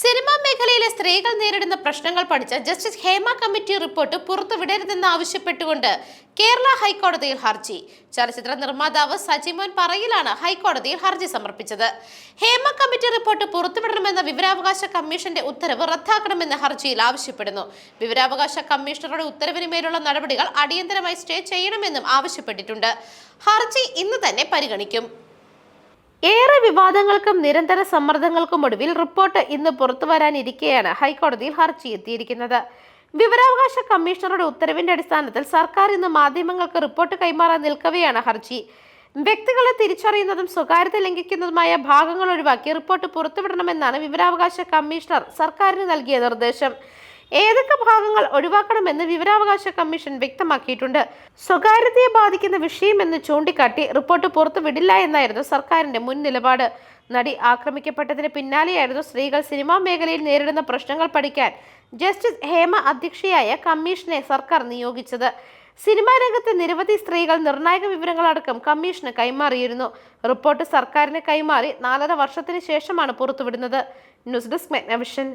Cinema മേഖലയിലെ സ്ത്രീകൾ നേരിടുന്ന പ്രശ്നങ്ങൾ പഠിച്ച ജസ്റ്റിസ് ഹേമ കമ്മിറ്റി റിപ്പോർട്ട് പുറത്തുവിടരുതെന്ന് ആവശ്യപ്പെട്ടുകൊണ്ട് കേരള ഹൈക്കോടതിയിൽ ഹർജി. ചലച്ചിത്ര നിർമ്മാതാവ് സജിമോൻ പറയിലാണ് ഹൈക്കോടതിയിൽ ഹർജി സമർപ്പിച്ചത്. ഹേമ കമ്മിറ്റി റിപ്പോർട്ട് പുറത്തുവിടണമെന്ന വിവരാവകാശ കമ്മീഷന്റെ ഉത്തരവ് റദ്ദാക്കണമെന്ന് ഹർജിയിൽ ആവശ്യപ്പെടുന്നു. വിവരാവകാശ കമ്മീഷണറുടെ ഉത്തരവിന് മേലുള്ള നടപടികൾ അടിയന്തരമായി സ്റ്റേ ചെയ്യണമെന്നും ആവശ്യപ്പെട്ടിട്ടുണ്ട്. ഹർജി ഇന്ന് തന്നെ പരിഗണിക്കും. വിവാദങ്ങൾക്കും നിരന്തര സമ്മർദ്ദങ്ങൾക്കും ഒടുവിൽ റിപ്പോർട്ട് ഇന്ന് പുറത്തു വരാനിരിക്കെയാണ് ഹൈക്കോടതിയിൽ ഹർജി എത്തിയിരിക്കുന്നത് വിവരാവകാശ കമ്മീഷണറുടെ ഉത്തരവിന്റെ അടിസ്ഥാനത്തിൽ സർക്കാർ ഇന്ന് മാധ്യമങ്ങൾക്ക് റിപ്പോർട്ട് കൈമാറാൻ നിൽക്കവെയാണ് ഹർജി. വ്യക്തികളെ തിരിച്ചറിയുന്നതും സ്വകാര്യത ലംഘിക്കുന്നതുമായ ഭാഗങ്ങൾ ഒഴിവാക്കി റിപ്പോർട്ട് പുറത്തുവിടണമെന്നാണ് വിവരാവകാശ കമ്മീഷണർ സർക്കാരിന് നൽകിയ നിർദ്ദേശം. ഏതൊക്കെ ഭാഗങ്ങൾ ഒഴിവാക്കണമെന്ന് വിവരാവകാശ കമ്മീഷൻ വ്യക്തമാക്കിയിട്ടുണ്ട്. സ്വകാര്യതയെ ബാധിക്കുന്ന വിഷയമെന്ന് ചൂണ്ടിക്കാട്ടി റിപ്പോർട്ട് പുറത്തുവിടില്ല എന്നായിരുന്നു സർക്കാരിന്റെ മുൻ നിലപാട്. നടി ആക്രമിക്കപ്പെട്ടതിന് പിന്നാലെയായിരുന്നു സ്ത്രീകൾ സിനിമാ മേഖലയിൽ നേരിടുന്ന പ്രശ്നങ്ങൾ പഠിക്കാൻ. ജസ്റ്റിസ് ഹേമ അധ്യക്ഷയായ കമ്മീഷനെ സർക്കാർ നിയോഗിച്ചത്. സിനിമാ രംഗത്തെ നിരവധി സ്ത്രീകൾ നിർണായക വിവരങ്ങളടക്കം കമ്മീഷന് കൈമാറിയിരുന്നു. റിപ്പോർട്ട് സർക്കാരിന് കൈമാറി നാലര വർഷത്തിന് ശേഷമാണ് പുറത്തുവിടുന്നത്. News desk മെഗ്നവിഷൻ.